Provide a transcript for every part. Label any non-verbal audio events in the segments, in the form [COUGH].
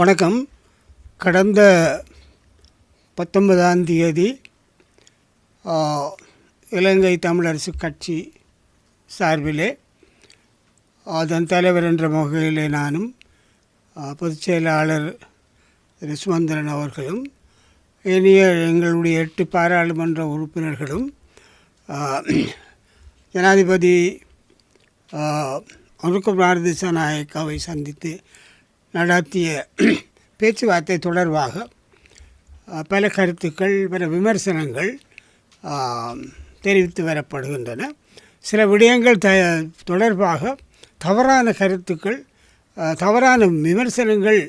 வணக்கம். கடந்த பத்தொன்பதாம் தேதி இலங்கை தமிழரசு கட்சி சார்பிலே அதன் தலைவர் என்ற வகையிலே நானும் பொதுச்செயலாளர் பொதுச் செயலாளர் திரு சுமந்திரன் அவர்களும் இனிய எங்களுடைய எட்டு பாராளுமன்ற உறுப்பினர்களும் ஜனாதிபதி ஜனாதிபதி அனுகுமார் திசாநாயக்காவை சந்தித்து நடத்திய பேச்சுவார்த்தை தொடர்பாக பல கருத்துக்கள் பல விமர்சனங்கள் தெரிவித்து வரப்படுகின்றன. சில விடயங்கள் த தொடர்பாக தவறான கருத்துக்கள் தவறான விமர்சனங்கள்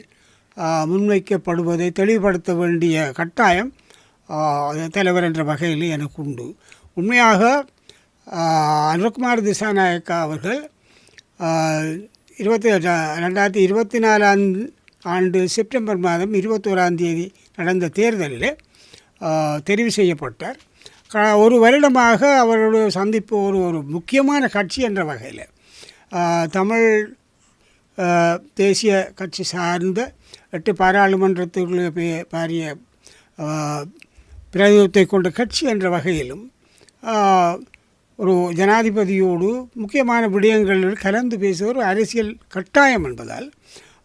முன்வைக்கப்படுவதை தெளிவுபடுத்த வேண்டிய கட்டாயம் தலைவர் என்ற வகையில் எனக்கு உண்டு. உண்மையாக அனுகுமார் திசாநாயக்கா அவர்கள் இருபத்தி ரெண்டாயிரத்தி இருபத்தி நாலாம் ஆண்டு செப்டம்பர் மாதம் இருபத்தோராம் தேதி நடந்த தேர்தலில் தெரிவு செய்யப்பட்டார். ஒரு வருடமாக அவருடைய சந்திப்பு ஒரு ஒரு முக்கியமான கட்சி என்ற வகையில் தமிழ் தேசிய கட்சி சார்ந்த எட்டு பாராளுமன்றத்துக்குள்ளே பே- பாரிய பிரதிநிதித்துவத்தை கொண்ட கட்சி என்ற வகையிலும் ஒரு ஜனாதிபதியோடு முக்கியமான விடயங்களில் கலந்து பேச ஒரு அரசியல் கட்டாயம் என்பதால்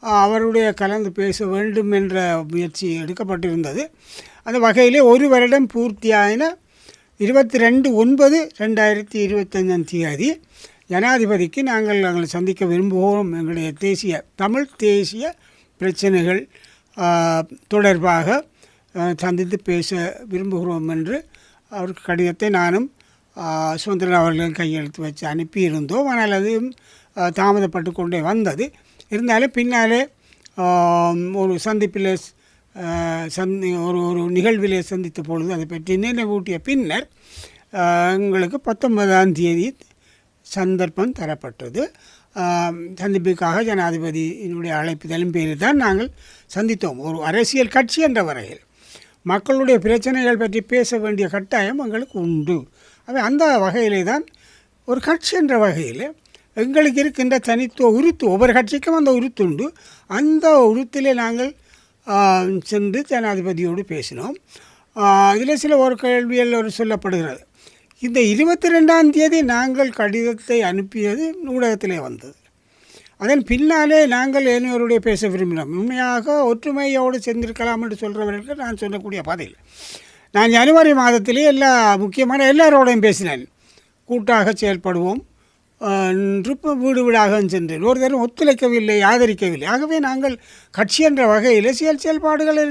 அவருடைய கலந்து பேச வேண்டும் என்ற முயற்சி எடுக்கப்பட்டிருந்தது. அந்த வகையிலே ஒரு வருடம் பூர்த்தியான இருபத்தி ரெண்டு ஒன்பது ரெண்டாயிரத்தி இருபத்தஞ்சாம் தேதி ஜனாதிபதிக்கு நாங்கள் நாங்கள் சந்திக்க விரும்புகிறோம் எங்களுடைய தேசிய தமிழ் தேசிய பிரச்சனைகள் தொடர்பாக சந்தித்து பேச விரும்புகிறோம் என்று அவருக்கு கடிதத்தை நானும் சுதந்திரன் அவர்களும் கையெழுத்து வச்சு அனுப்பியிருந்தோம் ஆனால் அது தாமதப்பட்டு கொண்டே வந்தது. இருந்தாலும் பின்னாலே ஒரு சந்திப்பில் சந்தி ஒரு ஒரு நிகழ்விலே சந்தித்த பொழுது அதை பற்றி நினைவூட்டிய பின்னர் எங்களுக்கு பத்தொன்பதாம் தேதி சந்தர்ப்பம் தரப்பட்டது. சந்திப்புக்காக ஜனாதிபதியினுடைய அழைப்புதலும் பேரில் தான் நாங்கள் சந்தித்தோம். ஒரு அரசியல் கட்சி என்ற வரையில். மக்களுடைய பிரச்சனைகள் பற்றி பேச வேண்டிய கட்டாயம் எங்களுக்கு உண்டு. அவை அந்த வகையிலே தான் ஒரு கட்சி என்ற வகையில் எங்களுக்கு இருக்கின்ற தனித்துவ உருத்து ஒவ்வொரு கட்சிக்கும் அந்த உருத்து உண்டு. அந்த உருத்திலே நாங்கள் சென்று ஜனாதிபதியோடு பேசினோம். இதில் சில ஒரு கேள்வியில் ஒரு சொல்லப்படுகிறது. இந்த இருபத்தி ரெண்டாம் தேதி நாங்கள் கடிதத்தை அனுப்பியது ஊடகத்திலே வந்தது. அதன் பின்னாலே நாங்கள் ஏனையோருடைய பேச விரும்பினோம். உண்மையாக ஒற்றுமையோடு சென்றிருக்கலாம் என்று சொல்கிறவர்களுக்கு நான் சொல்லக்கூடிய பதில் நான் ஜனவரி மாதத்திலே எல்லா முக்கியமான எல்லாரோடையும் பேசினேன். கூட்டாக செயல்படுவோம். என்று இப்போ வீடு வீடாக சென்றேன். ஒரு தரம் ஒத்துழைக்கவில்லை ஆதரிக்கவில்லை. ஆகவே நாங்கள் கட்சி என்ற வகையில் செயல் செயல்பாடுகளை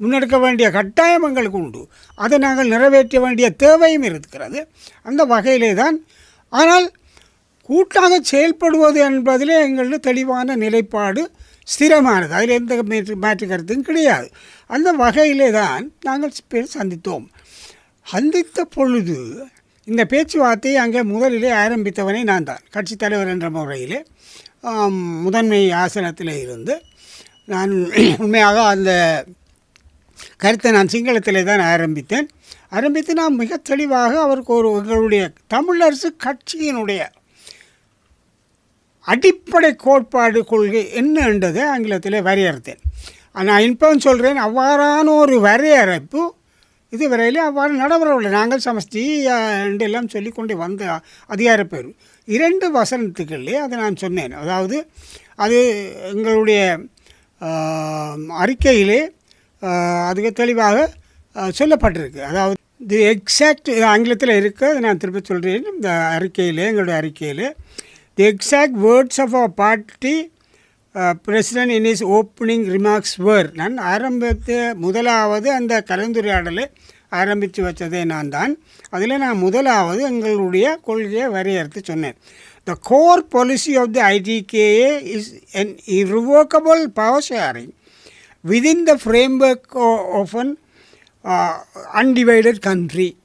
முன்னெடுக்க வேண்டிய கட்டாயம் எங்களுக்கு உண்டு. அதை நாங்கள் நிறைவேற்ற வேண்டிய தேவையும் இருக்கிறது. அந்த வகையிலே தான். ஆனால் கூட்டாக செயல்படுவது என்பதிலே எங்களது தெளிவான நிலைப்பாடு ஸ்திரமானது. அதில் எந்த மாற்று மாற்று கருத்தும் கிடையாது. அந்த வகையிலே தான் நாங்கள் பேர் சந்தித்தோம். சந்தித்த பொழுது இந்த பேச்சுவார்த்தையை அங்கே முதலிலே ஆரம்பித்தவனே நான் தான். கட்சித் தலைவர் என்ற முறையிலே முதன்மை ஆசனத்தில் இருந்து நான் [CLEARS THROAT] உண்மையாக அந்த கருத்தை நான் சிங்களத்திலே தான் ஆரம்பித்தேன். ஆரம்பித்து நான் மிக தெளிவாக அவருக்கு ஒரு எங்களுடைய தமிழரசு கட்சியினுடைய அடிப்படை கோட்பாடு கொள்கை என்ன என்றதை ஆங்கிலத்தில் வரையறுத்தேன். நான் இப்பவும் சொல்கிறேன் அவ்வாறான ஒரு வரையறைப்பு இதுவரையில் அவ்வாறு நடைபெறவில்லை நாங்கள் சமஷ்டி அஹ், என்று எல்லாம் சொல்லிக்கொண்டு வந்த அதிகாரப்பேர் இரண்டு வசனத்துக்களே அதை நான் சொன்னேன். அதாவது அது எங்களுடைய அறிக்கையிலே அதுக்கு தெளிவாக சொல்லப்பட்டிருக்கு. அதாவது தி எக்ஸாக்ட் ஆங்கிலத்தில் இருக்க அதை நான் திருப்பி சொல்கிறேன் இந்த அறிக்கையிலே எங்களுடைய அறிக்கையிலே the exact words of a party president in his opening remarks where நான் ஆரம்பித்து முதலாவது அந்த கலந்துரையாடலை ஆரம்பித்து வச்சதே நான் தான் அதில் நான் முதலாவது எங்களுடைய கொள்கையை வரையறுத்து சொன்னேன் the core policy of the ITAK is an irrevocable power sharing within the framework of an undivided country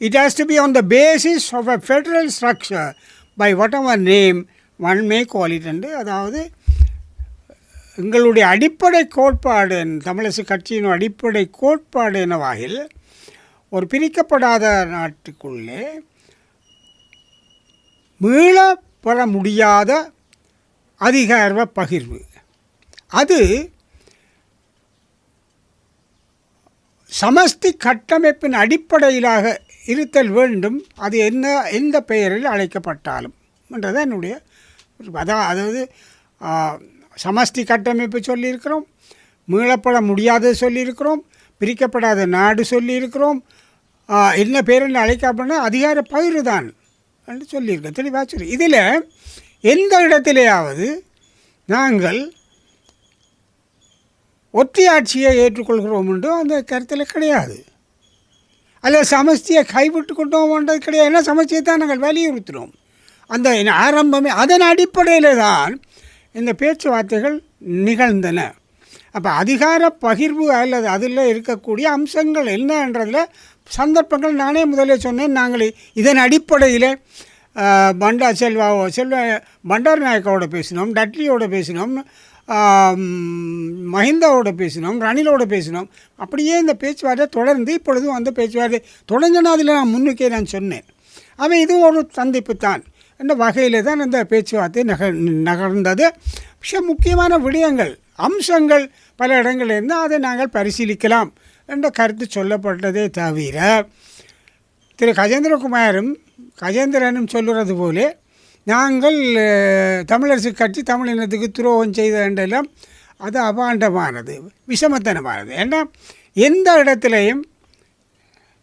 it country. To be on the basis of a federal structure by whatever name one may call it என்று அதாவது எங்களுடைய அடிப்படை கோட்பாடு தமிழரசு கட்சியின் அடிப்படை கோட்பாடு என வகையில் ஒரு பிரிக்கப்படாத நாட்டுக்குள்ளே மீளப்பெற முடியாத அதிகார பகிர்வு. அது சமஸ்தி கட்டமைப்பின் அடிப்படையிலாக இருத்தல் வேண்டும். அது என்ன எந்த பெயரில் அழைக்கப்பட்டாலும். என்றது என்னுடைய அதான் அதாவது சமஷ்டி கட்டமைப்பு சொல்லியிருக்கிறோம். மீளப்பட முடியாதது சொல்லியிருக்கிறோம். பிரிக்கப்படாத நாடு சொல்லியிருக்கிறோம். என்ன பேரில் அழைக்கப்படனா அதிகார பயிர் தான் என்று சொல்லியிருக்கேன் தெளிவாக சொல்லி. இதில் எந்த இடத்திலேயாவது நாங்கள் ஒற்றையாட்சியை ஏற்றுக்கொள்கிறோம் என்றும் அந்த கருத்தில் கிடையாது. அல்லது சமஸ்தியை கைவிட்டு கொண்டோம்ன்றது கிடையாது. ஏன்னா சமஸ்தியை தான் நாங்கள் வலியுறுத்தினோம் அந்த ஆரம்பமே அதன் அடிப்படையில் தான் இந்த பேச்சுவார்த்தைகள் நிகழ்ந்தன. அப்போ அதிகார பகிர்வு அல்லது அதில் இருக்கக்கூடிய அம்சங்கள் என்னன்றதில் சந்தர்ப்பங்கள் நானே முதலே சொன்னேன். நாங்கள் இதன் அடிப்படையில் பண்டா செல்வா செல்வ பண்டார் நாயக்காவோட பேசினோம் டட்லியோட பேசினோம். மஹிந்தாவோட பேசினோம் ரணிலோட பேசினோம். அப்படியே இந்த பேச்சுவார்த்தை தொடர்ந்து இப்பொழுதும் அந்த பேச்சுவார்த்தை தொடங்கினா அதில் நான் முன்னுக்கே நான் சொன்னேன். அவன் இது ஒரு சந்திப்பு தான். என்ற வகையில் தான் இந்த பேச்சுவார்த்தை நகர் நகர்ந்தது. மிக முக்கியமான விடயங்கள் அம்சங்கள் பல இடங்களில் இருந்தால் அதை நாங்கள் பரிசீலிக்கலாம் என்ற கருத்து சொல்லப்பட்டதே தவிர திரு கஜேந்திரகுமாரும் கஜேந்திரனும் சொல்லுறது போலே நாங்கள் தமிழரசு கட்சி தமிழினத்துக்கு துரோகம் செய்த என்றெல்லாம் அது அபாண்டமானது விஷமத்தனமானது. ஏன்னா எந்த இடத்துலையும்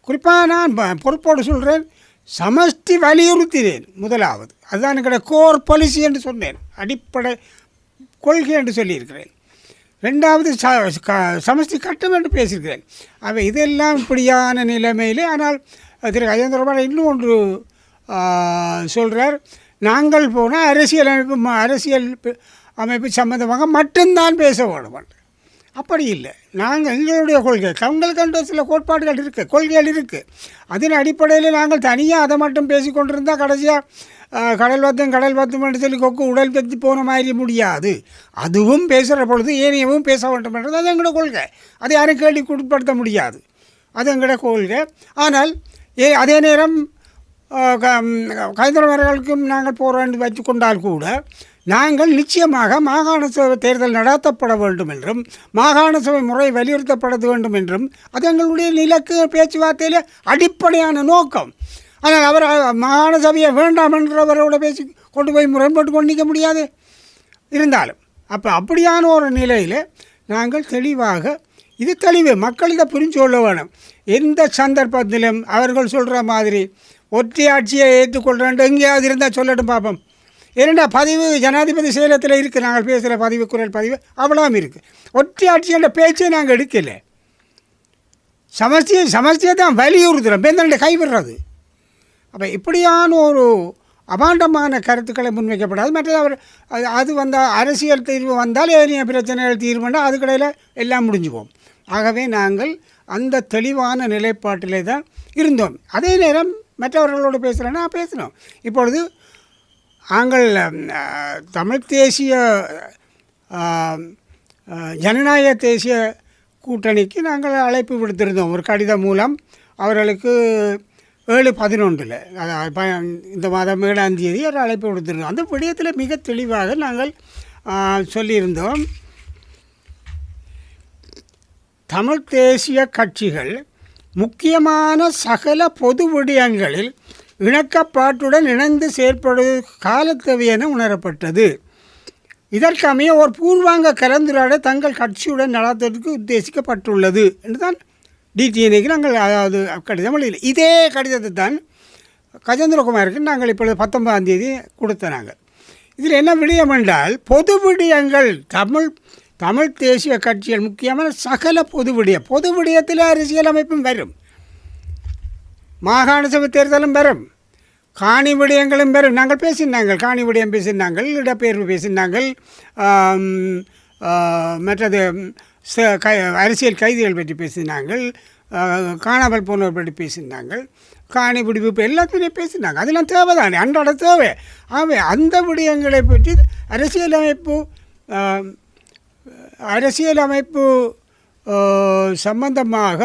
குறிப்பாக நான் பொறுப்போடு சொல்கிறேன் சமஷ்டி வலியுறுத்தினேன் முதலாவது. அதுதான் எங்களுடைய கோர் பாலிசி என்று சொன்னேன் அடிப்படை கொள்கை என்று சொல்லியிருக்கிறேன். ரெண்டாவது ச க- சமஷ்டி கட்டம் என்று பேசியிருக்கிறேன். அவை இதெல்லாம் இப்படியான நிலைமையிலே ஆனால் திரு கஜேந்திரபால் இன்னும் ஒன்று சொல்கிறார் நாங்கள் போனால் அரசியல் அமைப்பு ம- அரசியல் அமைப்பு சம்மந்தமாக மட்டும்தான் பேச வேண்டும் அப்படி இல்லை. நாங்கள் எங்களுடைய கொள்கை தங்களுக்கென்ற சில கோட்பாடுகள் இருக்குது கொள்கைகள் இருக்குது அதன் அடிப்படையில் நாங்கள் தனியாக அதை மட்டும் பேசி கொண்டிருந்தால் கடைசியாக கடல் வத்தம் கடல் வத்தம் என்று சொல்லி கொக்கு உடல் பற்றி போன மாதிரி முடியாது. அதுவும் பேசுகிற பொழுது ஏனையவும் பேச வேண்டும் என்றது அது எங்களோட கொள்கை. அதை யாரும் கேள்விக்கு உட்படுத்த முடியாது. அது எங்களோட கொள்கை. ஆனால் ஏ அதே நேரம் கைந்தரவர்களுக்கும் நாங்கள் போராண்டு வைத்து கொண்டால் கூட நாங்கள் நிச்சயமாக மாகாண சபை தேர்தல் நடத்தப்பட வேண்டும் என்றும் மாகாண சபை முறை வலியுறுத்தப்பட வேண்டும் என்றும் அது எங்களுடைய நிலக்கு பேச்சுவார்த்தையில் அடிப்படையான நோக்கம். ஆனால் அவர் மாகாண சபையை வேண்டாம் என்றவரோட பேசி கொண்டு போய் முரண்பட்டு கொண்டு நிற்க முடியாது. இருந்தாலும் அப்போ அப்படியான ஒரு நிலையில் நாங்கள் தெளிவாக இது தெளிவு மக்கள் இதை புரிஞ்சு கொள்ள வேணும். எந்த சந்தர்ப்பத்திலும் அவர்கள் சொல்கிற மாதிரி ஒற்றையாட்சியை ஏற்றுக்கொள்கிறேன் எங்கேயாவது இருந்தால் சொல்லட்டும் பார்ப்போம் இரண்டா பதிவு ஜனாதிபதி சேலத்தில் இருக்குது நாங்கள் பேசுகிற பதிவு குரல் பதிவு அவ்வளோவும் இருக்குது ஒற்றையாட்சி என்ற பேச்சை நாங்கள் எடுக்கலை. சமஸ்தியை சமஸ்தியை தான் வலியுறுத்துகிறோம் பேந்தனுடைய கைவிடுறது. அப்போ இப்படியான ஒரு அபாண்டமான கருத்துக்களை முன்வைக்கப்படாது. மற்றது அவர் அது அது வந்தால் அரசியல் தீர்வு வந்தால் ஏனைய பிரச்சனைகள் தீர்வுனால் அதுக்கடையில் எல்லாம் முடிஞ்சுவோம். ஆகவே நாங்கள் அந்த தெளிவான நிலைப்பாட்டிலே தான் இருந்தோம். அதே நேரம் மற்றவர்களோடு பேசுகிறேன்னா பேசணும். இப்பொழுது நாங்கள் தமிழ் தேசிய ஜனநாயக தேசிய கூட்டணிக்கு நாங்கள் அழைப்பு விடுத்திருந்தோம். ஒரு கடிதம் மூலம் அவர்களுக்கு ஏழு பதினொன்றில் அதாவது இந்த மாதம் ஏழாம் தேதி ஒரு அழைப்பு விடுத்திருந்தோம் அந்த விடயத்தில் மிக தெளிவாக நாங்கள் சொல்லியிருந்தோம். தமிழ் தேசிய கட்சிகள் முக்கியமான சகல பொது விடயங்களில் இணக்கப்பாட்டுடன் இணைந்து செயற்படுவது காலத்தேவை என உணரப்பட்டது இதற்கமைய ஒரு பூர்வாங்க கலந்துரையாட தங்கள் கட்சியுடன் நடத்துவதற்கு உத்தேசிக்கப்பட்டுள்ளது என்று தான் டிடிஎன்ஏக்கு நாங்கள் அதாவது கடிதம் இல்லை இதே கடிதத்தை தான் கஜேந்திரகுமாருக்கு நாங்கள் இப்பொழுது பத்தொன்பதாம் தேதி கொடுத்த நாங்கள். இதில் என்ன விடயம் என்றால் பொது விடயங்கள் தமிழ் தமிழ் தேசிய கட்சிகள் முக்கியமான சகல பொது விடயம் பொது விடயத்தில் அரசியலமைப்பும் வரும். மாகாண சபை தேர்தலும் வரும். காணி விடயங்களும் வரும். நாங்கள் பேசினாங்கள் காணி விடயம் பேசினாங்கள் இடப்பெயர்வு பேசினாங்கள் மற்றது ச- கை அரசியல் கைதிகள் பற்றி பேசினாங்கள் காணாமல் போனவர் பற்றி பேசினாங்கள் காணி பிடிப்பு எல்லாத்தையும் பேசினாங்க அதெல்லாம் தேவை தானே அன்றாட தேவை. ஆகவே அந்த விடயங்களை பற்றி அரசியலமைப்பு அரசியலமைப்பு ஆ, சம்பந்தமாக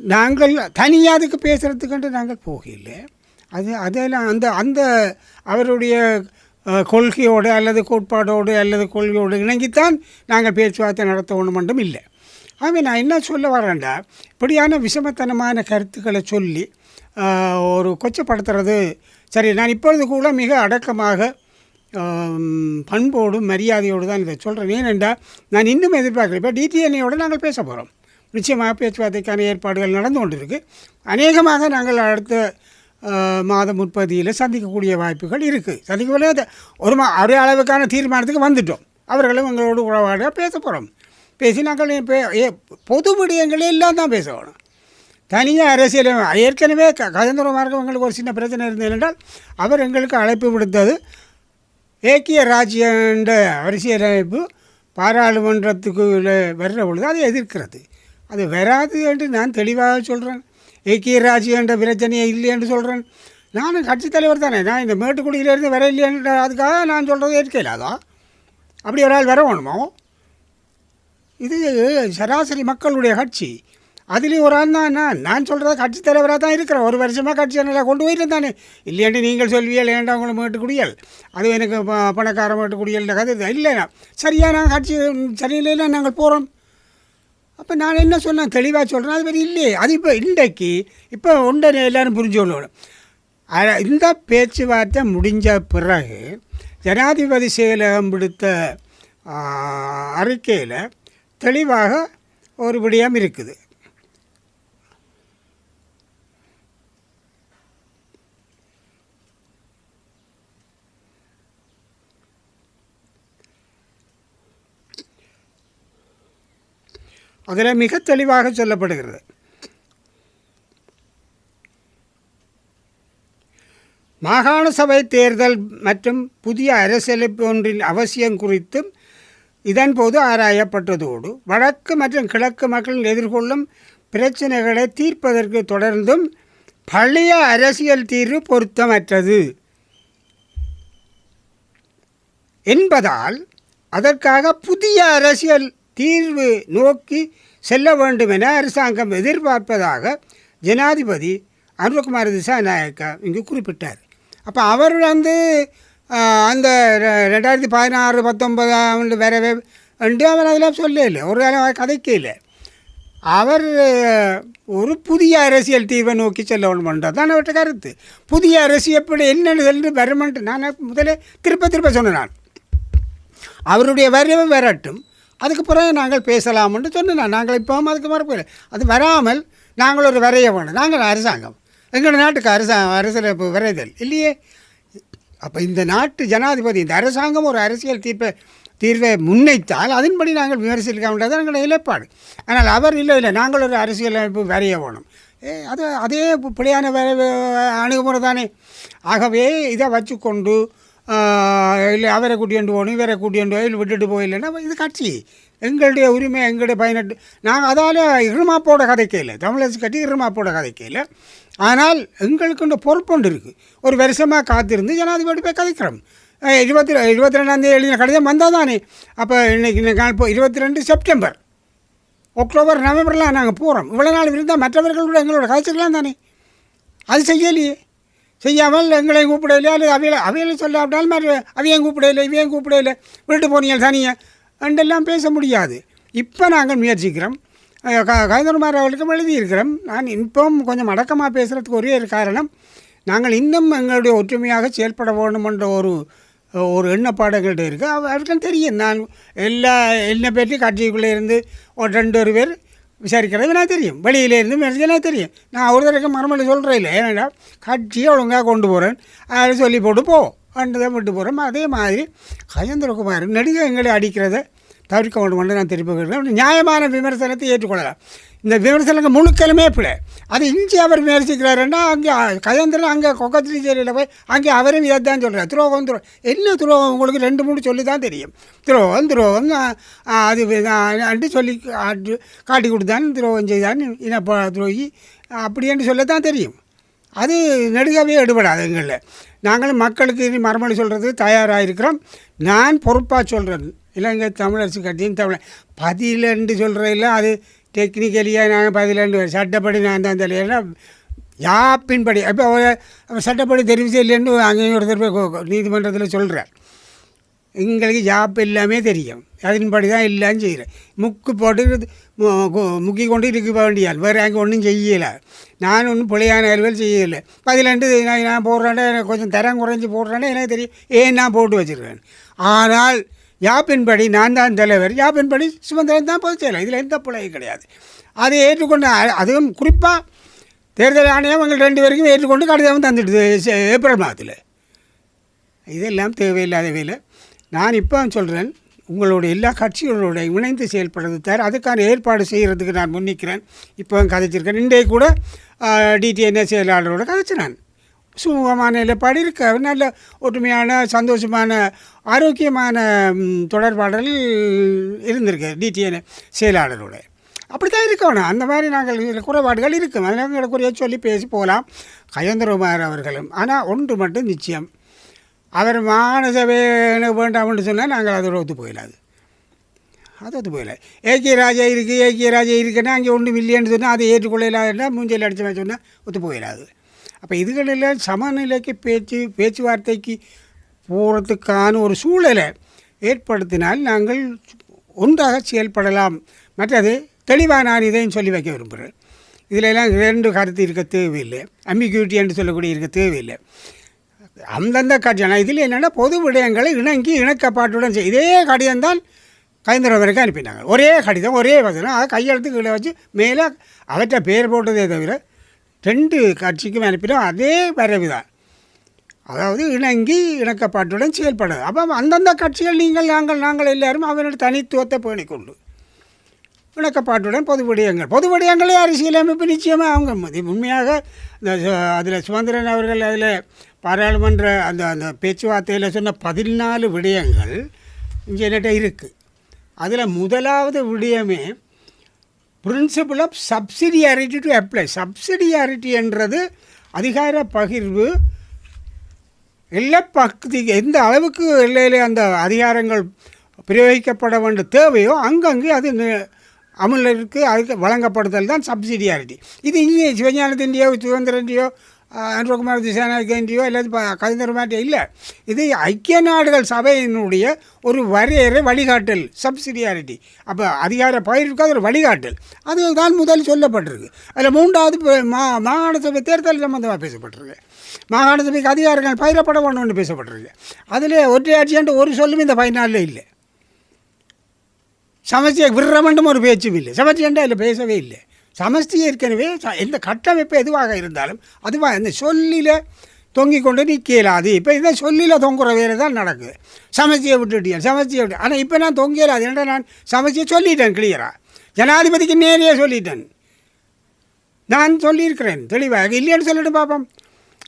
நாங்கள் தனியாக அதுக்கு பேசுகிறதுக்குன்ட்டு நாங்கள் போகல அது அதெல்லாம் அந்த அந்த அவருடைய கொள்கையோடு அல்லது கோட்பாடோடு அல்லது கொள்கையோடு இணங்கித்தான் நாங்கள் பேச்சுவார்த்தை நடத்தணும் மட்டும் இல்லை. ஆகவே நான் என்ன சொல்ல வரேன்டா இப்படியான விஷமத்தனமான கருத்துக்களை சொல்லி ஒரு கொச்சப்படுத்துறது சரி. நான் இப்பொழுது கூட மிக அடக்கமாக பண்போடும் மரியாதையோடு தான் இதை சொல்கிறேன் ஏனென்றால் நான் இன்னும் எதிர்பார்க்கல. இப்போ டிடிஎன்ஏயோடு நாங்கள் பேச போகிறோம் நிச்சயமாக பேச்சுவார்த்தைக்கான ஏற்பாடுகள் நடந்து கொண்டிருக்கு. அநேகமாக நாங்கள் அடுத்த மாதம் முற்பதியில் சந்திக்கக்கூடிய வாய்ப்புகள் இருக்குது சந்திக்கவில்லை ஒரு மா ஒரே அளவுக்கான தீர்மானத்துக்கு வந்துட்டோம். அவர்களும் எங்களோடு உறவாட பேச போகிறோம் பேசி நாங்கள் இப்போ ஏ பொது விடயங்களே எல்லாம் தான் பேச வேணும் தனியாக அரசியல் ஏற்கனவே க கஜேந்திரமார்க்கு எங்களுக்கு ஒரு சின்ன பிரச்சனை இருந்தது என்றால் அவர் எங்களுக்கு அழைப்பு விடுத்தது ஏக்கிய ராஜ்யன்ற அரசியலமைப்பு பாராளுமன்றத்துக்கு வர்ற பொழுது அதை எதிர்க்கிறது. அது வராது என்று நான் தெளிவாக சொல்கிறேன் ஏக்கிய ராஜ்யம் என்ற பிரச்சனையே இல்லை என்று சொல்கிறேன் நானும் கட்சித் தலைவர் தானே. நான் இந்த மேட்டுக்குடியிலேருந்து வர இல்லைன்ற அதுக்காக நான் சொல்கிறது ஏற்கலாதா? அப்படி ஒரு ஆள் வர வேணுமோ இது சராசரி மக்களுடைய கட்சி. அதுலேயும் ஒரு ஆள் தான் நான் நான் சொல்கிறத கட்சி தலைவராக தான் இருக்கிறேன். ஒரு வருஷமாக கட்சி நல்லா கொண்டு போயிட்டு தானே இல்லையாண்டி நீங்கள் சொல்வியல் ஏன்டா உங்களை மேட்டு குடியல்? அது எனக்கு ப- பணக்கார மேட்டு குடியல் கதை இல்லைண்ணா இல்லை நான் சரியா நான் கட்சி சரியில்லைன்னா நாங்கள் போகிறோம் அப்போ நான் என்ன சொன்னேன்? தெளிவாக சொல்கிறேன் அது மாதிரி இல்லையே. அது இப்போ இன்றைக்கு இப்போ உண்டை எல்லோரும் புரிஞ்சு கொள்ளணும். இந்த பேச்சுவார்த்தை முடிஞ்ச பிறகு ஜனாதிபதி செயலகம் விடுத்த அறிக்கையில் தெளிவாக ஒரு விடயம் இருக்குது. அதில் மிக தெளிவாக சொல்லப்படுகிறது. மாகாண சபை தேர்தல் மற்றும் புதிய அரசியலமைப்பு ஒன்றின் அவசியம் குறித்தும் இதன்போது ஆராயப்பட்டதோடு வடக்கு மற்றும் கிழக்கு மக்கள் எதிர்கொள்ளும் பிரச்சனைகளை தீர்ப்பதற்கு தொடர்ந்தும் பழைய அரசியல் தீர்வு பொருத்தமற்றது. என்பதால் அதற்காக புதிய அரசியல் தீர்வு நோக்கி செல்ல வேண்டும் என அரசாங்கம் எதிர்பார்ப்பதாக ஜனாதிபதி அருண்குமார் திசாநாயக்கா இங்கு குறிப்பிட்டார். அப்போ அவர் வந்து அந்த ரெ- ரெண்டாயிரத்தி பதினாறு பத்தொன்பதாம் ஆண்டு வரவே என்று அவர் அதெல்லாம் சொல்லல. ஒரு காலம் கதைக்கல. அவர் ஒரு புதிய அரசியல் தீர்வை நோக்கி செல்ல வேண்டும்ன்றது தான் அவர்கிட்ட கருத்து. புதிய அரசியல் எப்படி என்னென்னு சொல்லி வருமென்ட்டு நான் முதலே திருப்ப திருப்ப சொன்னேன் நான். அவருடைய வரவு வரட்டும். அதுக்கு பிறகு நாங்கள் பேசலாம்னு சொன்னேன். நாங்கள் இப்போவும் அதுக்கு மறுப்பு அது வராமல் நாங்கள் ஒரு வரைய வேணும் நாங்கள் அரசாங்கம். எங்கள் நாட்டுக்கு அரசா அரசியல் வரைதல் இல்லையே? அப்போ இந்த நாட்டு ஜனாதிபதி இந்த அரசாங்கம் ஒரு அரசியல் தீர்ப்பை தீர்வை முன்னைத்தால் அதன்படி நாங்கள் விமர்சிக்க வேண்டியது எங்களுடைய நிலைப்பாடு. ஆனால் அவர் இல்லை இல்லை. நாங்கள் ஒரு அரசியல் அமைப்பு வரைய வேணும் ஏ அது அதே பு- பிழையான அணுகுமுறை தானே ஆகவே இதை வச்சுக்கொண்டு இல்லை அவரை கூட்டிகிட்டு போகணும் இவரை கூட்டிகிட்டு போய் விட்டுட்டு போயில்லைன்னா இது கட்சி. எங்களுடைய உரிமை எங்களுடைய பயனட்டு நாங்கள் அதால் இருமாப்போட கதைக்கையில் தமிழரசு கட்சி இருமாப்போட கதைக்கையில் ஆனால் எங்களுக்குன்ற பொறுப்புண்டு இருக்குது ஒரு வருஷமாக காத்திருந்து ஜனாதிபதி போய் கதைக்கிறோம். இருபத்தி இருபத்தி ரெண்டாந்தேதி எழுதின கடிதம் வந்தால் தானே அப்போ இன்றைக்கி இப்போ இருபத்தி ரெண்டு செப்டம்பர். அக்டோபர் நவம்பர்லாம் நாங்கள் போகிறோம் இவ்வளோ நாள் இருந்தால் மற்றவர்களோட எங்களோட கதைச்சிக்கலாம் தானே. அது செய்யலையே. செய்யாமல் எங்களையும் கூப்பிடலையா அல்லது அவையில அவையில சொல்லாவிட்டால் மாதிரி அவையும் கூப்பிடல இவையும் கூப்பிடல விட்டு போனீங்க தனியாக அண்டெல்லாம் பேச முடியாது. இப்போ நாங்கள் முயற்சிக்கிறோம். க கலைஞர்மார் அவர்களுக்கும் எழுதியிருக்கிறோம். நான் இப்பவும் கொஞ்சம் அடக்கமாக பேசுகிறதுக்கு ஒரே ஒரு காரணம். நாங்கள் இன்னும் எங்களுடைய ஒற்றுமையாக செயல்பட வேண்டுமென்ற ஒரு ஒரு எண்ணப்பாடு எங்கள்கிட்ட இருக்குது அவருக்கும் தெரியும். நான் எல்லா எண்ணெய் பற்றி கட்சிக்குள்ளே இருந்து ஒரு ரெண்டு ஒரு பேர் விசாரிக்கிறது எனக்கு தெரியும். வெளியிலேருந்து இருந்து விசாரிச்சு தெரியும். நான் ஒரு தடவைக்கு மறுமொழி சொல்கிறேன் இல்லை ஏன்னா கட்சியை ஒழுங்காக கொண்டு போகிறேன் அதை சொல்லி போட்டு போ தான் விட்டு போகிறோம் அதே மாதிரி கஜேந்திரகுமார் நடிகை எங்களை அடிக்கிறத தவிர்க்க வேண்டும் என்று நான் திருப்பி கேட்கிறேன் நியாயமான விமர்சனத்தை ஏற்றுக்கொள்ளலாம். இந்த விமர்சனங்க முழுக்கலுமே பிள்ளை அது இஞ்சி அவர் விமர்சிக்கிறாருன்னா அங்கே கயந்திரம் அங்கே கொக்கத்திரிச்சேரியில் போய் அங்கே அவரும் இதை தான் சொல்கிறார் துரோகம் துரோகம் என்ன துரோகம்? உங்களுக்கு ரெண்டு மூணு சொல்லி தான் தெரியும். துரோகம் துரோகம் அது அண்டு சொல்லி காட்டு காட்டி கொடுத்தான் துரோகம் செய்தான் இனப்பா துரோகி அப்படின்னு சொல்ல தான் தெரியும். அது நெடுகவே எடுபடாது எங்களில். நாங்களும் மக்களுக்கு இனி மறுமொழி சொல்கிறது தயாராக இருக்கிறோம் நான் பொறுப்பாக சொல்கிறேன் இலங்கை தமிழரசு கட்சியின் தமிழ் பதிலண்டு சொல்கிறதில்ல அது டெக்னிக்கலியாக நாங்கள் பதிலண்டு சட்டப்படி நான் தான் தெரியல யாப்பின்படி இப்போ அவர் சட்டப்படி தெரிவிச்சு இல்லைன்னு அங்கேயும் ஒருத்தர் போய் கோ- நீதிமன்றத்தில் சொல்கிறார் எங்களுக்கு ஜாப் எல்லாமே தெரியும். அதன்படி தான் எல்லாம் செய்கிறேன் முக்கு போட்டு முக்கி கொண்டு இருக்க வேண்டியால். வேறு அங்கே ஒன்றும் செய்யலை. நான் ஒன்றும் பிள்ளையான அறிவியல் செய்யலை. பதிலண்டு நான் நான் போடுறேன்டா எனக்கு கொஞ்சம் தரம் குறைஞ்சி போடுறேன்னா எனக்கு தெரியும். ஏன் நான் போட்டு வச்சுருக்கேன் ஆனால் யாப்பின்படி நான் தான் தலைவர் யாப்பின்படி சுமந்திரன் தான் பொதுச் செயலர். இதில் எந்த பிள்ளையும் கிடையாது. அதை ஏற்றுக்கொண்டு அதுவும் குறிப்பாக தேர்தல் ஆணையம் எங்கள் ரெண்டு பேருக்கும் ஏற்றுக்கொண்டு கடிதம் தந்துடுது ஏப்ரல் மாதத்தில். இதெல்லாம் தேவையில்லாத வேலை. நான் இப்போ சொல்கிறேன் உங்களோட எல்லா கட்சிகளோட இணைந்து செயல்படுறது தவிர அதுக்கான ஏற்பாடு செய்கிறதுக்கு நான் முன்னிக்கிறேன். இப்போ கதைச்சிருக்கேன். இன்றைக்கு கூட டிடிஎன்ஏ செயலாளரோட கதைச்சு நான் சுமூகமான நிலைப்பாடு இருக்க நல்ல ஒற்றுமையான சந்தோஷமான ஆரோக்கியமான தொடர்பாடல் இருந்திருக்கு டிடிஎன் செயலாளரோட. அப்படி தான் இருக்கணும். அந்த மாதிரி நாங்கள் இதில் குறைபாடுகள் இருக்கும். அதில் எங்களுக்குரிய சொல்லி பேசி போகலாம். கயந்திரகுமார் அவர்களும். ஆனால் ஒன்று மட்டும் நிச்சயம். அவர் மானசபை எனக்கு வேண்டாம்னு சொன்னால் நாங்கள் அதோட ஒத்து போயிடாது அது. ஒத்து போயிடல ஏகே ராஜா இருக்குது ஏகே ராஜா இருக்குன்னா அங்கே ஒன்றும் இல்லைன்னு சொன்னால் அதை ஏற்றுக்கொள்ள இல்லாதுன்னா மூஞ்சல் அடிச்சு சொன்னால் ஒத்து போயிடாது அப்போ இதுகளெல்லாம் சமநிலைக்கு பேச்சு பேச்சுவார்த்தைக்கு போகிறதுக்கான ஒரு சூழலை ஏற்படுத்தினால் நாங்கள் ஒன்றாக செயல்படலாம். மற்றது தெளிவாக நான் இதையும் சொல்லி வைக்க விரும்புகிறேன். இதிலெல்லாம் ரெண்டு கருத்து இருக்க தேவையில்லை. அம்பிக்யூட்டி என்று சொல்லக்கூடிய இருக்க தேவையில்லை. அந்தந்த கட்சி ஆனால் இதில் என்னென்னா பொது விடயங்களை இணங்கி இணக்கப்பாட்டுடன் செய் இதே கடிதம் தான் வரைக்கும் அனுப்பினாங்க. ஒரே கடிதம் ஒரே வசனம் அதை கையெழுத்து கீழே வச்சு மேலே அவற்றை பேர் போட்டதே தவிர ரெண்டு கட்சிக்கும் அனுப்பினோம் அதே வரவு தான் அதாவது இணங்கி இணக்கப்பாட்டுடன் செயல்படுது. அப்போ அந்தந்த கட்சிகள் நீங்கள் நாங்கள் நாங்கள் எல்லாரும் அவனோட தனித்துவத்தை பேணிக்கொண்டு இணக்கப்பாட்டுடன் பொது விடயங்கள். பொது விடயங்களே அரசியலமைப்பு நிச்சயமாக அவங்க. உண்மையாக இந்த அதில் சுதந்திரன் அவர்கள் அதில் பாராளுமன்ற அந்த அந்த பேச்சுவார்த்தையில் சொன்ன பதினாலு விடயங்கள் இங்கே என்கிட்ட இருக்குது அதில் முதலாவது விடயமே principle of subsidiarity to apply subsidiarity என்றது அதிகார பகிர்வு. எல்லா பக்தி எந்த அளவுக்கு எல்லையிலே அந்த அதிகாரங்கள் பிரயோகிக்கப்பட வேண்டிய தேவையோ அங்கங்கே அது அமலருக்கு அதுக்கு வழங்கப்படுதல் தான் சப்சிடியாரிட்டி இது இங்கே சிவஞானத்தின்றியோ சுதந்திரன்றியோ அனுரகுமார் திசாநாயகன்றியோ அல்லது கவிஞர்மாட்டியோ இல்லை இது ஐக்கிய நாடுகள் சபையினுடைய ஒரு வரையறை வழிகாட்டல் சப்சிடியாரிட்டி அப்போ அதிகார பயிருக்கு அது ஒரு வழிகாட்டல் அது தான் முதல் சொல்லப்பட்டிருக்கு அதில் மூன்றாவது மா மாகாண சபை தேர்தல் சம்பந்தமாக பேசப்பட்டிருக்கு மாகாண சபைக்கு அதிகாரங்கள் பயிரப்பட வேணும்னு பேசப்பட்டிருக்கு அதில் ஒற்றையாட்சியாண்டு ஒரு சொல்லும் இந்த பதினாலில் இல்லை சமஸ்தியை விடுறமண்டும் ஒரு பேச்சும் இல்லை சமஸ்தியண்டா அதில் பேசவே இல்லை சமஸ்தி ஏற்கனவே ச- எந்த கட்டமைப்பு எதுவாக இருந்தாலும் அதுவாக இந்த சொல்லில் தொங்கி கொண்டு நிற்கலாது இப்போ இதை சொல்லியில் தொங்குற வேலை தான் நடக்குது. சமஸ்தியை விட்டுட்டேன் சமஸ்தியை விட்டு ஆனால் இப்போ நான் தொங்கலாது. ஏன்னா நான் சமஸ்தியை சொல்லிட்டேன் கிளியராக ஜனாதிபதிக்கு நேரையே சொல்லிட்டேன். நான் சொல்லியிருக்கிறேன் தெளிவாக. இல்லைன்னு சொல்லிட்டு பார்ப்போம்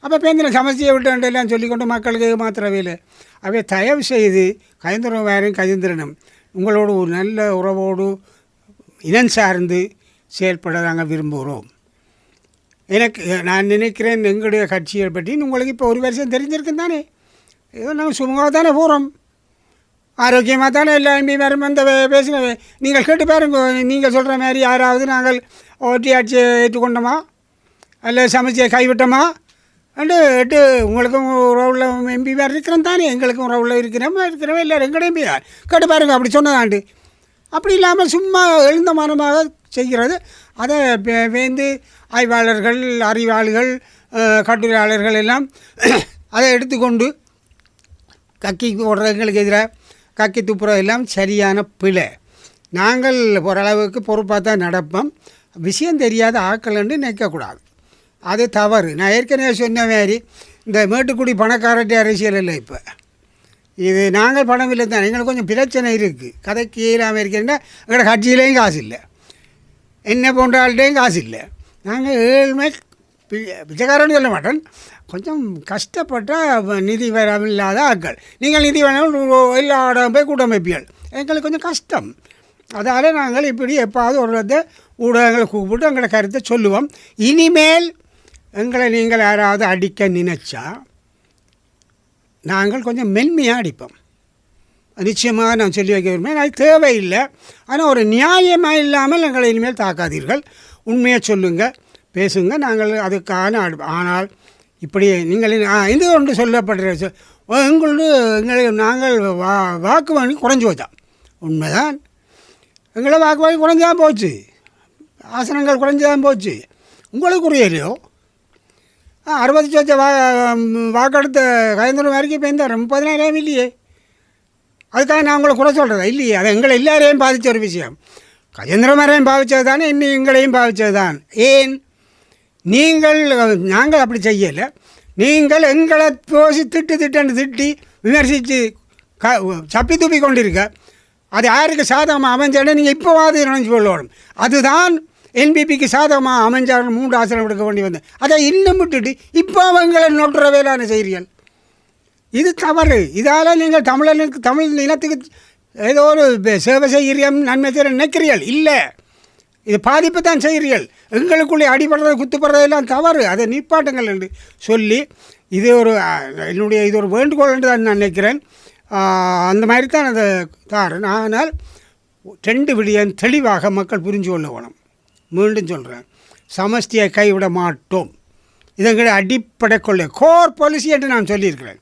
அப்போ பேந்திர சமஸ்தியை விட்டு எல்லாம் சொல்லிக்கொண்டு மக்களுக்கு மாத்திரவே இல்லை அவை தயவு செய்து கயந்திரம் வேறும் கயந்திரனும் உங்களோடு ஒரு நல்ல உறவோடு இனம் சார்ந்து செயல்பட நாங்கள் விரும்புகிறோம். எனக்கு நான் நினைக்கிறேன் எங்களுடைய கட்சிகள் பற்றி உங்களுக்கு இப்போ ஒரு வருஷம் தெரிஞ்சிருக்கும் தானே. ஏதோ நாங்கள் சுமூகமாக தானே போகிறோம் ஆரோக்கியமாக தானே எல்லாருமே வேறு அந்த பேசினவே நீங்கள் கேட்டு பாருங்க. நீங்கள் சொல்கிற மாதிரி யாராவது நாங்கள் ஓட்டி ஆட்சியை ஏற்றுக்கொண்டோமா? அல்ல சமைச்சியை கைவிட்டோமா? அண்டு எட்டு உங்களுக்கும் உறவுள்ள எம்பி வேறு இருக்கிறோம் தானே. எங்களுக்கும் உறவுள்ள இருக்கிறோம்? இருக்கிறவன் எல்லாரும் எங்கட எம்பி கேட்டு பாருங்க. அப்படி சொன்னதாண்டு. அப்படி இல்லாமல் சும்மா எழுந்த மனமாக செய்கிறது. அதை வேந்து ஆய்வாளர்கள் அறிவாளிகள் கட்டுரையாளர்கள் எல்லாம் [CLEARS THROAT] அதை எடுத்துக்கொண்டு கக்கி ஓடுறவங்களுக்கு எதிராக கக்கி துப்புறது எல்லாம் சரியான பிழை. நாங்கள் ஓரளவுக்கு பொறுப்பாக தான் நடப்போம். விஷயம் தெரியாத ஆக்கலன்னு நினைக்கக்கூடாது. அது தவறு. நான் ஏற்கனவே சொன்ன மாதிரி இந்த மேட்டுக்குடி பணக்காரட்டி அரசியல் இல்லை இப்போ. இது நாங்கள் பணம் இல்லை தான். எங்களுக்கு கொஞ்சம் பிரச்சனை இருக்குது கதைக்கு இல்லாமல் இருக்கிறேன்னா எங்களோட கட்சியிலேயும் காசு இல்லை. என்ன போன்ற ஆள்கிட்டையும் காசு இல்லை நாங்கள் ஏழ்மை பிச்சைக்காரன்னு சொல்ல மாட்டேன் கொஞ்சம் கஷ்டப்பட்ட நிதி வரம் இல்லாத ஆட்கள் நீங்கள் நிதி வேணாலும் எல்லா இடம் போய் கூட்டமைப்பீர்கள் எங்களுக்கு கொஞ்சம் கஷ்டம் அதால் நாங்கள் இப்படி எப்பாவது ஒரு இடத்த ஊடகங்களை கூப்பிட்டு எங்களை கருத்தை சொல்லுவோம் இனிமேல் எங்களை நீங்கள் யாராவது அடிக்க நினச்சா நாங்கள் கொஞ்சம் மென்மையாக அடிப்போம் நிச்சயமாக நான் சொல்லி வைக்க விரும்புகிறேன். அது தேவையில்லை. ஆனால் ஒரு நியாயமாக இல்லாமல் எங்களை இனிமேல் தாக்காதீர்கள். உண்மையை சொல்லுங்கள் பேசுங்க. நாங்கள் அதுக்கான அடு- ஆனால் இப்படி நீங்கள் ஆ, இது ஒன்று சொல்லப்படுற எங்களோட எங்களை நாங்கள் வா வாக்கு வாங்கி குறைஞ்சி வச்சோம் உண்மைதான். எங்களை வாக்கு வாங்கி குறைஞ்சான் போச்சு. ஆசனங்கள் குறைஞ்சான் போச்சு. உங்களுக்கு உரியலையோ ஆ அறுபது சொச்ச வா வாக்கெடுத்த கயந்தரம் வரைக்கும் இப்போ இந்த முப்பதினாயிரம் இல்லையே? அதுக்காக நான் உங்களை குறை சொல்கிறதா இல்லையே அது எங்களை எல்லாரையும் பாதித்த ஒரு விஷயம். கஜேந்திரமாரையும் பாவிச்சது தானே இன்னும் எங்களையும் பாவிச்சது தான். ஏன்? நீங்கள் நாங்கள் அப்படி செய்யலை. நீங்கள் எங்களை தோசி திட்டு திட்டன்னு திட்டி விமர்சித்து க சப்பி துப்பி கொண்டிருக்க. அது யாருக்கு சாதகமாக அமைஞ்சாலும் நீங்கள் இப்போ வாதி நினைச்சு கொள்ளணும். அதுதான் என்பிபிக்கு சாதகமாக அமைஞ்சாலும் மூன்று ஆசனம் எடுக்க வேண்டி வந்தேன் அதை இன்னும் விட்டுட்டு இப்போ அவங்களை நொட்டுற வேலான செய்கிறீர்கள். இது தவறு. இதால் நீங்கள் தமிழனுக்கு தமிழ் இனத்துக்கு ஏதோ ஒரு சேவை செய்கிறீர்கள் நன்மை செய்ய நினைக்கிறீர்கள். இல்லை. இது பாதிப்பு தான் செய்கிறீர்கள். எங்களுக்குள்ளே அடிபடுறது குத்துப்படுறதெல்லாம் தவறு. அதை நிப்பாட்டுங்கள் என்று சொல்லி இது ஒரு என்னுடைய இது ஒரு வேண்டுகோள் என்று தான் நான் நினைக்கிறேன். அந்த மாதிரி தான் அதை தாரேன் ஆனால் ரெண்டு விடியன் தெளிவாக மக்கள் புரிஞ்சு கொள்ள வேணும் மீண்டும் சொல்கிறேன் சமஷ்டியை கைவிட மாட்டோம். இதங்களை அடிப்படை கொள்ளை கோர் பாலிசி என்று நான் சொல்லியிருக்கிறேன்.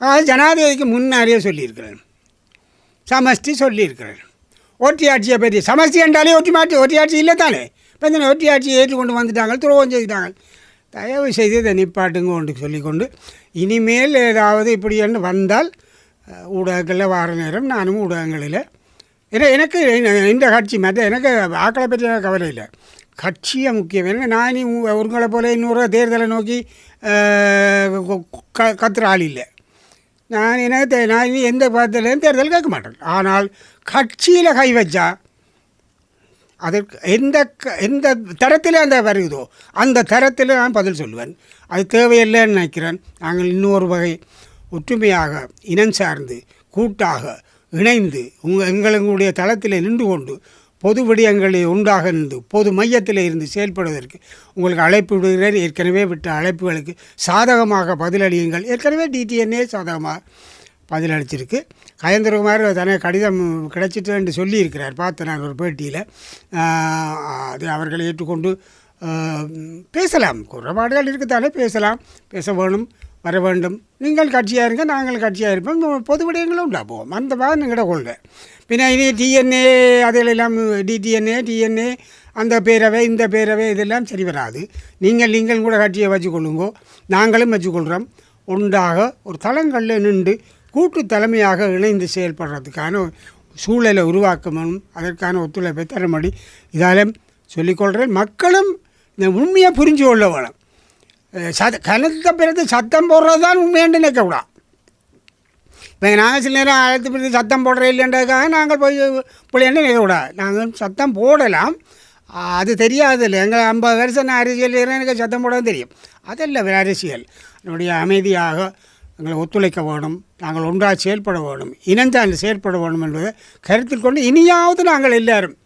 அது ஜனாதிபதிக்கு முன்னாடியே சொல்லியிருக்கிறேன் சமஷ்டி சொல்லியிருக்கிறேன் ஒட்டியாட்சியை பற்றி சமஷ்டி என்றாலே ஒட்டி மாட்டி ஒட்டியாட்சி இல்லை தானே? இப்போ இந்த ஒட்டியாட்சியை ஏற்றுக்கொண்டு வந்துட்டாங்க துரோகம் செய்துட்டாங்க. தயவு செய்து இதை நிப்பாட்டுங்க ஒன்று சொல்லிக்கொண்டு இனிமேல் ஏதாவது இப்படி என்று வந்தால் ஊடகங்களில் வார நேரம் நானும் ஊடகங்களில். ஏன்னா எனக்கு இந்த- இந்த கட்சி மற்ற எனக்கு ஆக்களை பற்றி எனக்கு கவலை இல்லை. கட்சியை முக்கியம். ஏன்னா நான் இனி உங்களை போல இன்னொரு தேர்தலை நோக்கி க கத்துற ஆள் இல்லை. நான் என்ன நான் எந்த பாத்திரம் தேர்தல் கேட்க மாட்டேன். ஆனால் கட்சியில் கை வச்சா அதற்கு எந்த க- எந்த தரத்தில் அந்த வருகுதோ அந்த தரத்தில் நான் பதில் சொல்லுவேன். அது தேவையில்லைன்னு நினைக்கிறேன். நாங்கள் இன்னொரு வகை ஒற்றுமையாக இனம் சார்ந்து கூட்டாக இணைந்து உங்கள் எங்களுடைய தளத்தில் நின்று கொண்டு பொது விடயங்களில் உண்டாக நின்று பொது மையத்தில் இருந்து செயல்படுவதற்கு உங்களுக்கு அழைப்பு விடுகிறேன். ஏற்கனவே விட்ட அழைப்புகளுக்கு சாதகமாக பதிலளியுங்கள். ஏற்கனவே டிடிஎன்ஏ சாதகமாக பதிலளிச்சிருக்கு. கயந்திரகுமார் தனே கடிதம் கிடைச்சிட்டு என்று சொல்லியிருக்கிறார். பார்த்தேன் நான் ஒரு பேட்டியில் அது அவர்களை ஏற்றுக்கொண்டு பேசலாம். குறைபாடுகள் இருக்குதானே பேசலாம். பேச வேணும். வர வேண்டும். நீங்கள் கட்சியாக இருங்க நாங்கள் கட்சியாக இருப்போம். பொது விடயங்களும் உண்டாப்போம் அந்த பாகம் எங்கட கொள்கை? பின்ன இனி டிஎன்ஏ அதிலெல்லாம் டிடிஎன்ஏ டிஎன்ஏ அந்த பேரவை இந்த பேரவை இதெல்லாம் சரி வராது. நீங்கள் நீங்கள் கூட கட்சியை வச்சுக்கொள்ளுங்கோ. நாங்களும் வச்சுக்கொள்கிறோம் ஒன்றாக ஒரு தளங்களில் நின்று கூட்டு தலைமையாக இணைந்து செயல்படுறதுக்கான சூழலை உருவாக்கணும் அதற்கான ஒத்துழைப்பை தரும்படி இதாலும் சொல்லிக்கொள்கிறேன் மக்களும் இந்த உண்மையை புரிஞ்சு கொள்ள வேணும். சத கனத்த பிறகு சத்தம் போடுறது தான் உண்மையாண்டு நினைக்கக்கூடாது இப்போ நாங்கள் சில நேரம் அழைத்து பிறகு சத்தம் போடுற இல்லைன்றதுக்காக நாங்கள் போய் பிள்ளைன்னு நினைக்கக்கூடாது நாங்கள் சத்தம் போடலாம் அது தெரியாது இல்லை எங்கள் ஐம்பது வருஷம் நான் அரசியல் எனக்கு சத்தம் போட தெரியும் அதல்ல வேறு அரசியல் என்னுடைய அமைதியாக எங்களை ஒத்துழைக்க வேணும் நாங்கள் ஒன்றாக செயல்பட வேணும் இணைந்தாண்டு செயல்பட வேணும் என்பதை கருத்தில் கொண்டு இனியாவது நாங்கள் எல்லாரும்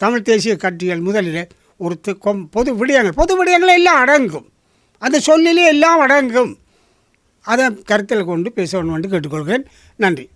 தமிழ் தேசிய கட்சிகள் முதலில் ஒரு கொம்- பொது விடயங்கள் பொது விடயங்கள் எல்லாம் அடங்கும் அந்த சொல்லிலே எல்லாம் அடங்கும். அதை கருத்தில் கொண்டு பேச வேண்டும் என்று கேட்டுக்கொள்கிறேன். நன்றி.